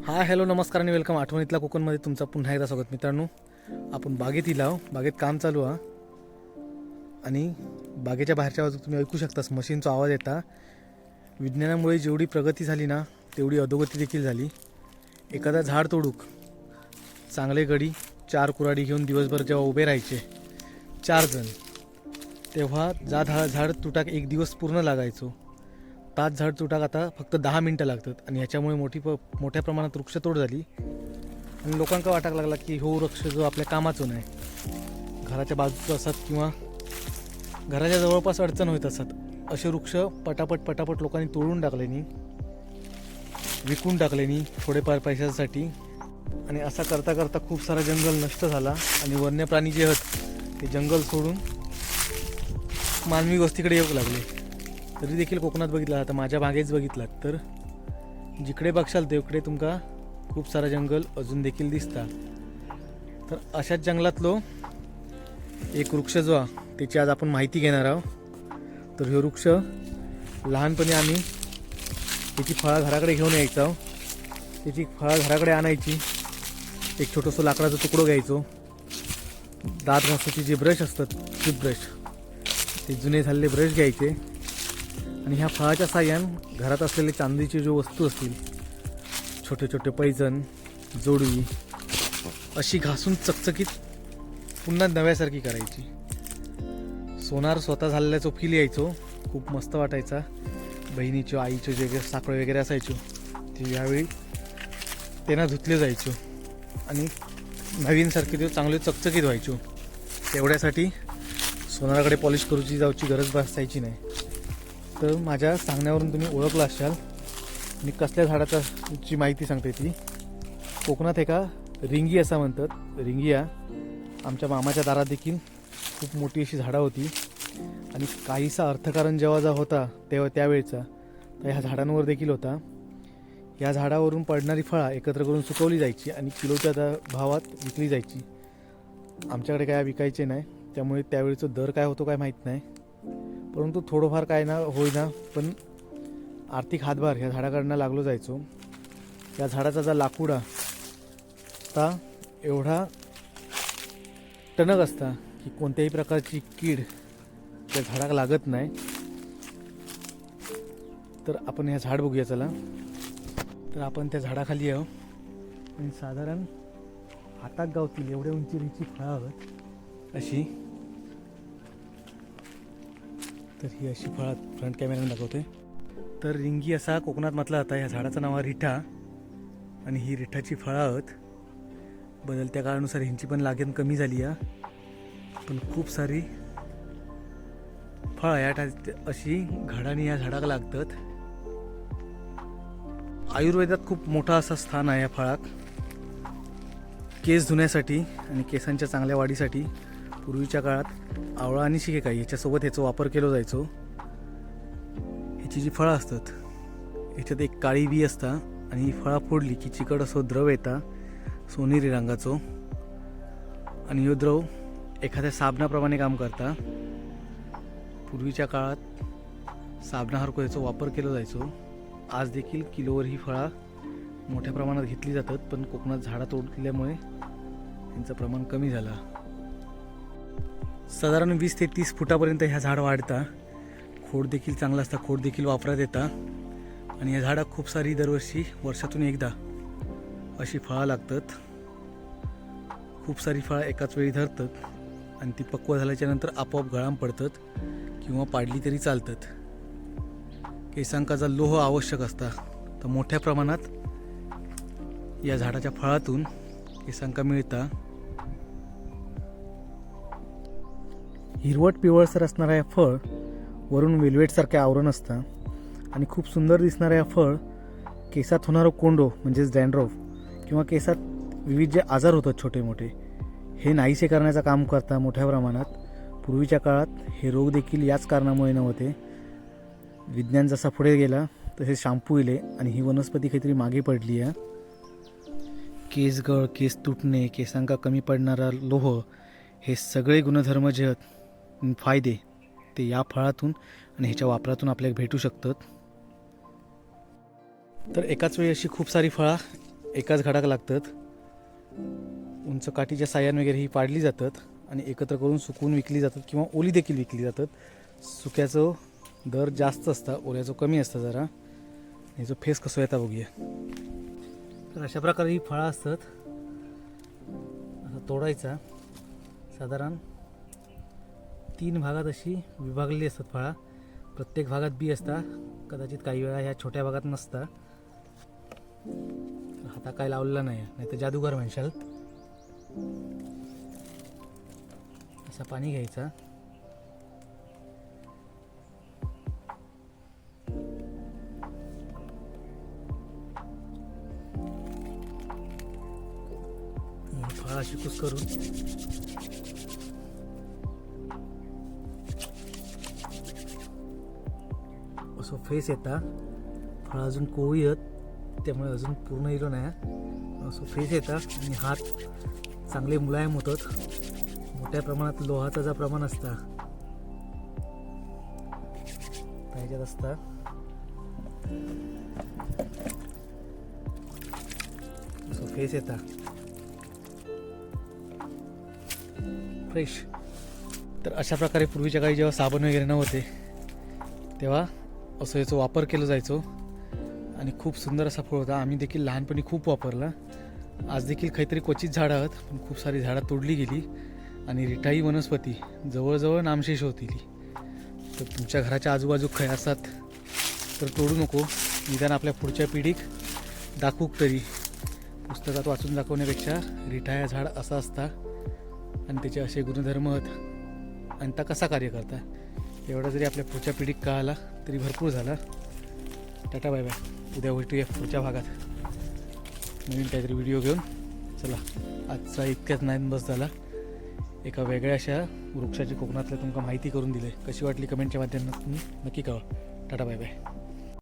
हा हॅलो नमस्कार आणि वेलकम. आठवणीतला कोकणमध्ये तुमचं पुन्हा एकदा स्वागत मित्रांनो. आपण बागेत इलाव हो. बागेत काम चालू हा. आणि बागेच्या बाहेरच्या बाजू तुम्ही ऐकू शकतास मशीनचा आवाज येता. विज्ञानामुळे जेवढी प्रगती झाली ना तेवढी अधोगती देखील झाली. एखादा झाड तोडूक चांगले गडी चार कुराडी घेऊन दिवसभर जेव्हा उभे राहायचे चार जण तेव्हा जा झा झाड तुटाक एक दिवस पूर्ण लागायचो. ताच झाड तुटाक आता फक्त दहा मिनटं लागतात आणि याच्यामुळे मोठी प मोठ्या प्रमाणात वृक्षतोड झाली. आणि लोकांका वाटायला लागला की हो वृक्ष जो आपल्या कामाचो नाही घराच्या बाजूचं असत किंवा घराच्या जवळपास अडचण होत असत असे वृक्ष पटापट पटापट लोकांनी तोडून टाकलेनी विकून टाकलेनी थोडेफार पैशासाठी. आणि असा करता करता खूप सारा जंगल नष्ट झाला आणि वन्य प्राणी जे आहेत ते जंगल सोडून मानवी वस्तीकडे येऊ लागले. तरी देखील कोकणात बघितला आता माझ्या बागेच बघितलात. तर जिकडे बघशाल तिकडे तुमका खूप सारा जंगल अजून देखील दिसता. तर अशाच जंगलातलो एक वृक्ष जो आहे त्याची आज आपण माहिती घेणार आहोत. तर हे वृक्ष लहानपणी आम्ही त्याची फळं घराकडे घेऊन यायचो. त्याची फळं घराकडे आणायची. एक छोटंसं लाकडाचा तुकडो घ्यायचो. दात घासाचे जे ब्रश असतात ते ब्रश. ते जुने झालेले ब्रश घ्यायचे. आणि ह्या फळाच्या साह्यान घरात असलेले चांदीचे जो वस्तू असतील छोटे छोटे पैजण जोडवी अशी घासून चकचकीत पुन्हा नव्यासारखी करायची. सोनार स्वतः झालेल्याचो फील यायचो. खूप मस्त वाटायचा. बहिणीचो आईचो जे साखळ वगैरे असायचो ते यावेळी त्यांना धुतले जायचो. आणि नवीनसारखे ते चांगले चकचकीत व्हायचो. तेवढ्यासाठी सोनाराकडे पॉलिश करूची जाऊची गरज भासायची नाही. तर माझ्या सांगण्यावरून तुम्ही ओळखला असाल. मी कसल्या झाडाचा ची माहिती सांगते ती? कोकणात एका रिंगी असं म्हणतात. रिंगिया आमच्या मामाच्या दारात देखील खूप मोठी अशी झाडं होती. आणि काहीसा अर्थकारण जेव्हा जा होता तेव्हा त्यावेळचा तर ह्या झाडांवर देखील होता. या झाडावरून पडणारी फळा एकत्र करून सुकवली जायची आणि किलोच्या भावात विकली जायची. आमच्याकडे काय विकायचे नाही. त्यामुळे त्यावेळीचं दर काय होतो काय माहीत नाही. परंतु थोडंफार काय ना होईना पण आर्थिक हातभार ह्या झाडाकडनं लागलो जायचो. या झाडाचा जा लाकूड आता एवढा टणक असता की कोणत्याही प्रकारची कीड त्या झाडाला लागत नाही. तर आपण ह्या झाड बघूया चला. तर आपण त्या झाडाखाली आहो. आणि साधारण हातात गावतील एवढ्या उंचीची फळं अशी तर ही अशी फळं फ्रंट कॅमेऱ्याने दाखवते. तर रिंगी असा कोकणात म्हटला जाता ह्या झाडाचं नाव आहे रिठा. आणि ही रिठाची फळं आहोत बदलत्या काळानुसार ह्यांची पण लागण कमी झाली आहे. पण खूप सारी फळं या टा- अशी घडानी या झाडाला लागतात. आयुर्वेदात खूप मोठा असा स्थान आहे या फळाक केस धुण्यासाठी आणि केसांच्या चांगल्या वाढीसाठी पूर्वीच्या काळात आवळा आणि शिकेकाई याच्यासोबत ह्याचा वापर केला जायचो. ह्याची जी फळं असतात ह्याच्यात एक काळी बी असता आणि ही फळं फोडली की चिकट असो द्रव येता सोनेरी रंगाचो. आणि ह्यो द्रव एखाद्या साबणाप्रमाणे काम करता. पूर्वीच्या काळात साबणासारखं याचा वापर केला जायचो. आज देखील किलोवर ही फळा मोठ्या प्रमाणात घेतली जातात पण कोकणात झाडा तोडल्यामुळे यांचं प्रमाण कमी झालं. साधारण वीस ते तीस फुटापर्यंत ह्या झाड वाढता. खोड देखील चांगला असता. खोड देखील वापरात येता. आणि या झाडं खूप सारी दरवर्षी वर्षातून एकदा अशी फळं लागतात. खूप सारी फळं एकाच वेळी धरतात. आणि ती पक्व झाल्याच्यानंतर आपोआप गळाम पडतात किंवा पाडली तरी चालतात. केसांकाचा लोह आवश्यक असता. तर मोठ्या प्रमाणात या झाडाच्या फळातून केसांका मिळता. हिरवट पिवळसर असणारा या फळ वरून वेल्वेटसारखे आवरण असतं. आणि खूप सुंदर दिसणारं या फळ केसात होणारं कोंडो म्हणजेच डॅन्ड्रॉफ किंवा केसात विविध जे आजार होतात छोटे मोठे हे नाहीसे करण्याचं काम करता मोठ्या प्रमाणात. पूर्वीच्या काळात हे रोग देखील याच कारणामुळे नव्हते. विज्ञान जसा पुढे गेला तसे शॅम्पू इले आणि ही वनस्पती काहीतरी मागे पडली आहे. केस गळ केस तुटणे केसांका कमी पडणारा लोह हे सगळे गुणधर्म जे आहेत फायदे ते या फळातून आणि ह्याच्या वापरातून आपल्याला भेटू शकतात. तर एकाच वेळी अशी खूप सारी फळा एकाच घडाक लागतात. उंच काठीच्या साह्यान वगैरे ही पाडली जातात आणि एकत्र करून सुकून विकली जातात किंवा ओली देखील विकली जातात. सुक्याचं दर जास्त असता ओल्याचं कमी असतं जरा. ह्याचं फेस कसं येता बघूया. तर अशा प्रकारे ही फळं असतात. असं तोडायचा साधारण तीन भागात अशी विभागलेली असतात फळा. प्रत्येक भागात बी असता कदाचित काही वेळा ह्या छोट्या भागात नसता. हाता काय लावलेला नाही नाही तर जादूगार म्हणशाल. असा पाणी घ्यायचा. फळा अशी कुस करून. असं फेस येता फळ अजून कोळी येत त्यामुळे अजून पूर्ण इलो नाही. असं फेस येता आणि हात चांगले मुलायम होतात. मोठ्या प्रमाणात लोहाचा जा प्रमाण असता. पाहिजेत असता. असं फेस येता. फ्रेश तर अशा प्रकारे पूर्वीच्या काळी जेव्हा साबण वगैरे नव्हते तेव्हा असं याचा वापर केला जायचो. आणि खूप सुंदर असा फळ होता. आम्ही देखील लहानपणी खूप वापरला. आज देखील काहीतरी क्वचित झाडं आहेत पण खूप सारी झाडं तोडली गेली. आणि रिठाई वनस्पती जवळजवळ नामशेष होतील तर तुमच्या घराच्या आजूबाजू खय असतात तर तोडू नको. निदान आपल्या पुढच्या पिढीक दाखवूक तरी. पुस्तकात वाचून दाखवण्यापेक्षा रिठाया झाड असा असता. आणि त्याचे असे गुणधर्म आहेत. आणि त्या कसा कार्य करता? एवढा जरी आपल्या पुढच्या पिढीत कळाला तरी भरपूर झाला. Tata bye bye. उद्या भेटूया पुढच्या भागात. नवीन काहीतरी व्हिडिओ घेऊन. चला आजचा इतक्याच नाईन बस झाला. एका वेगळ्या अशा वृक्षाची कोकणातल्या तुमका माहिती करून दिली कशी वाटली कमेंटच्या माध्यमातून नक्की कळवा. Tata bye bye.